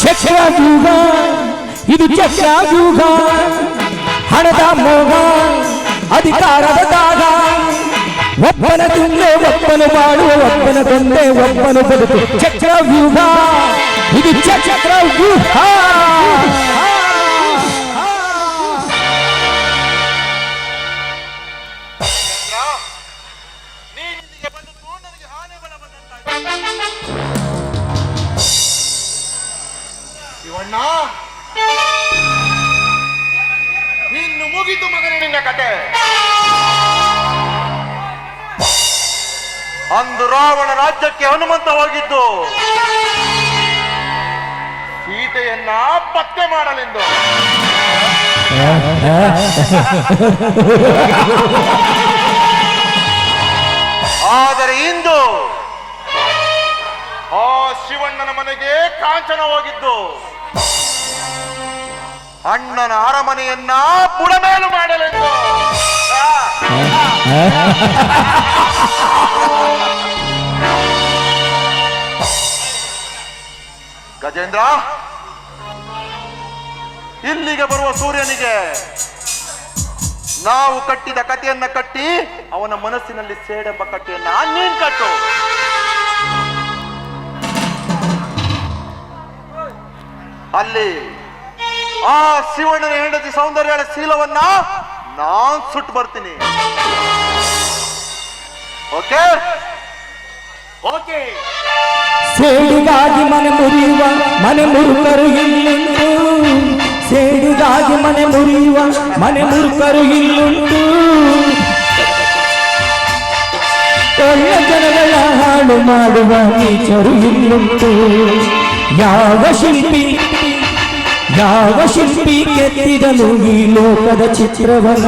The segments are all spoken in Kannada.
ಚಕ್ರವ್ಯೂಹ ಇದು ಚಕ್ರವ್ಯೂಹ ಹಣದ ಮೋಹ ಅಧಿಕಾರದ ದಾಗ ಒಬ್ಬನ ತುಂಗೆ ಒಬ್ಬನು ಮಾಡುವ ಒಬ್ಬನ ತಂದೆ ಒಬ್ಬನು ಬದುಕು ಚಕ್ರವ್ಯೂಹ ಇದು ಚಕ್ರವ್ಯೂಹ ಮುಗಿತು ಮಗನೇ ನಿನ್ನ ಕತೆ. ಅಂದು ರಾವಣ ರಾಜ್ಯಕ್ಕೆ ಹನುಮಂತವಾಗಿದ್ದು, ಸೀತೆಯನ್ನ ಪತ್ತೆ ಮಾಡಲೆಂದು. ಆದರೆ ಇಂದು, ಆ ಶಿವಣ್ಣನ ಮನೆಗೆ ಕಾಂಚನ ಹೋಗಿದ್ದು ಅಣ್ಣನ ಅರಮನೆಯನ್ನ ಬುಡಮೇಲು ಮಾಡಲೆಂದು. ಗಜೇಂದ್ರ, ಇಲ್ಲಿಗೆ ಬರುವ ಸೂರ್ಯನಿಗೆ ನಾವು ಕಟ್ಟಿದ ಕಥೆಯನ್ನ ಕಟ್ಟಿ ಅವನ ಮನಸ್ಸಿನಲ್ಲಿ ಸೇಡೆಂಬ ಕಟ್ಟೆಯನ್ನ ನೀನ್ ಕಟ್ಟು. ಅಲ್ಲಿ ಆ ಶಿವಣ್ಣನ ಹೆಂಡತಿ ಸೌಂದರ್ಯಗಳ ಶೀಲವನ್ನ ನಾನ್ ಸುಟ್ಟು ಬರ್ತೀನಿ. ಓಕೆ? ಓಕೆ. ಸೇಡಿಗಾಗಿ ಮನೆ ಮುರಿಯುವ ಮನೆ ಮುರುಕರು ಇಲ್ಲುಂಟು ಸೇಡಿಗಾಗಿ ಮನೆ ಮುರಿಯುವ ಮನೆ ಮುರುಕರು ಇಲ್ಲುಂಟು ಎಲ್ಲ ಜನಗಳ ಹಾಳು ಮಾಡುವ ನೀಚರು ಇಲ್ಲುಂಟು ಯಾವ ಶಿಲ್ಪಿ ಯಾವ ಶಿಲ್ಪಿ ಕೆತ್ತಿದನು ಈ ಲೋಕದ ಚಿತ್ರವನ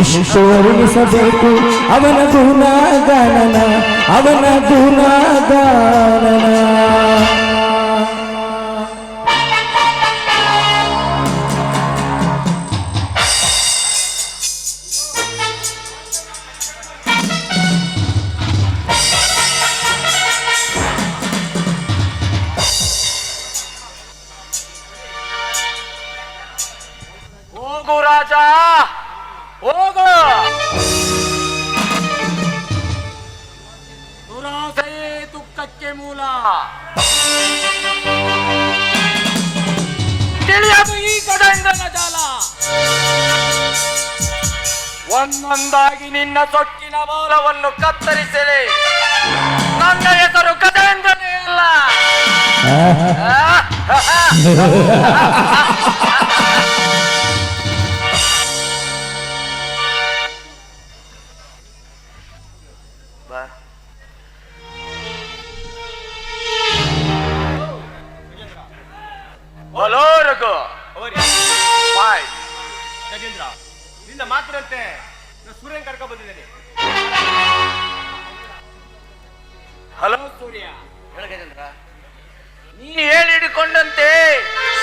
ಎಷ್ಟು ವರ್ಣಿಸಬೇಕು ಅವನ ಗುಣಗಾನನ ಅವನ ಗುಣಗಾನನ ಮೂಲ. ತಿಳಿಯದು ಈ ಕಡೆಯಿಂದನ ಜಾಲ. ಒಂದೊಂದಾಗಿ ನಿನ್ನ ತೊಟ್ಟಿನ ಮೂಲವನ್ನು ಕತ್ತರಿಸಲಿ ನನ್ನ ಹೆಸರು ಗಜೇಂದ್ರನೇ ಅಲ್ಲ. ನಿನ್ನ ಮಾತಿನಂತೆ ನಾನು ಸೂರ್ಯನ್ ಕರ್ಕೊ ಬಂದಿದ್ದೇನೆ. ಹಲೋ ಸೂರ್ಯ. ನೀ ಹೇಳಿಡಿಕೊಂಡಂತೆ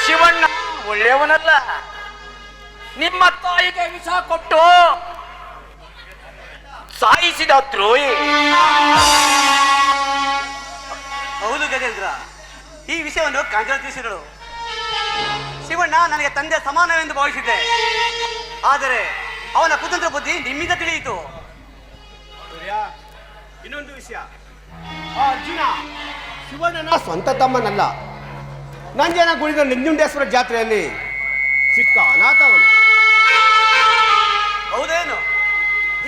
ಶಿವಣ್ಣ ಒಳ್ಳೆಯವನಲ್ಲ. ನಿಮ್ಮ ತಾಯಿಗೆ ವಿಷ ಕೊಟ್ಟು ಸಾಯಿಸಿದ ದ್ರೋಹಿ. ಹೌದು ಗಜೇಂದ್ರ. ಈ ವಿಷಯವನ್ನು ಕಾಂಗ್ರೆಸ್ ತಿಳಿಸಿದಳು. ಶಿವಣ್ಣ ನನಗೆ ತಂದೆ ಸಮಾನವೆಂದು ಭಾವಿಸಿದ್ದೆ. ಆದರೆ ಅವನ ಕುತಂತ್ರ ಬುದ್ಧಿ ನಿಮ್ಮಿಂದ ತಿಳಿಯಿತು. ಸೂರ್ಯ ಇನ್ನೊಂದು ವಿಷಯ. ಆ ಅರ್ಜುನ ಶಿವಣ್ಣನ ಸ್ವಂತ ತಮ್ಮನಲ್ಲ. ನಂಜನ ಗುಳಿದ ನಂಜುಂಡೇಶ್ವರ ಜಾತ್ರೆಯಲ್ಲಿ ಸಿಕ್ಕ ಅನಾಥ ಅವನು. ಹೌದೇನು?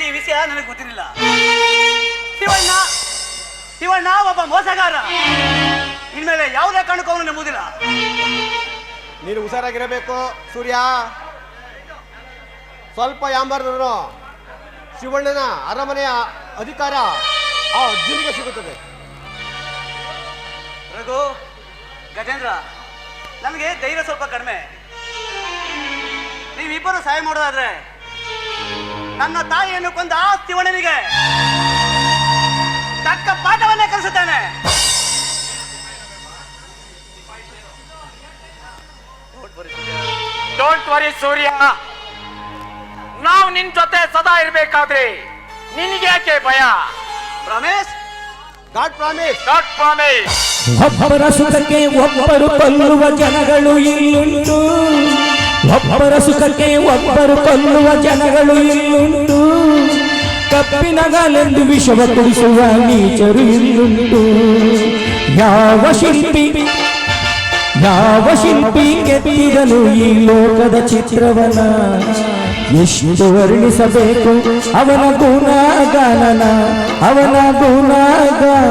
ಈ ವಿಷಯ ನನಗೆ ಗೊತ್ತಿರಲಿಲ್ಲ. ಶಿವಣ್ಣ ಶಿವಣ್ಣ ಒಬ್ಬ ಮೋಸಗಾರ. ಇನ್ಮೇಲೆ ಯಾವುದೇ ಕಾರಣಕ್ಕೂ ಅವನು ನಂಬುದಿಲ್ಲ ನೀನು ಹುಷಾರಾಗಿರಬೇಕು ಸೂರ್ಯ. ಸ್ವಲ್ಪ ಯಾಂಬಾರ್ದ್ರು ಶಿವಣ್ಣನ ಅರಮನೆಯ ಅಧಿಕಾರ ಆ ಅರ್ಜುನಿಗೆ ಸಿಗುತ್ತದೆ. ರಘು ಗಜೇಂದ್ರ ನನಗೆ ಧೈರ್ಯ ಸ್ವಲ್ಪ ಕಡಿಮೆ. ನೀವಿಬ್ಬರು ಸಹಾಯ ಮಾಡೋದಾದ್ರೆ ನನ್ನ ತಾಯಿಯನ್ನು ಕೊಂದ ಆ ಶಿವಣ್ಣನಿಗೆ ತಕ್ಕ ಪಾಠವನ್ನೇ ಕಲಿಸುತ್ತಾನೆ. ಡೋಂಟ್ ವರಿ ಸೂರ್ಯ ನಾವು ನಿನ್ ಜೊತೆ ಸದಾ ಇರ್ಬೇಕಾದ್ರೆ ನಿನಗ್ಯಾಕೆ ಭಯ? Ramesh god promise. God promise. ಒಬ್ಬರ ಸುಖಕ್ಕೆ ಒಬ್ಬರು ಕೊಲ್ಲುವ ಜನಗಳು ಇಲ್ಲುಂಟು. ಒಬ್ಬರ ಸುಖಕ್ಕೆ ಒಬ್ಬರು ಕೊಲ್ಲುವ ಜನಗಳು ಇಲ್ಲುಂಟು. ಕಪ್ಪಿನಗಲೆಂದು ವಿಷವ ಕುಡಿಸುವ ನೀಚರು ಇಲ್ಲುಂಟು. ಯಾವ ಶಿಲ್ಪಿ ಯಾವ ಶಿಲ್ಪಿ ಕೆತ್ತಿದನು ಈ ಲೋಕದ ಚಿತ್ರವನ ಎಷ್ಟು ವರ್ಣಿಸಬೇಕು ಅವನ ಗುಣಗಾನನ ಅವನ ಗುಣಗಾನನ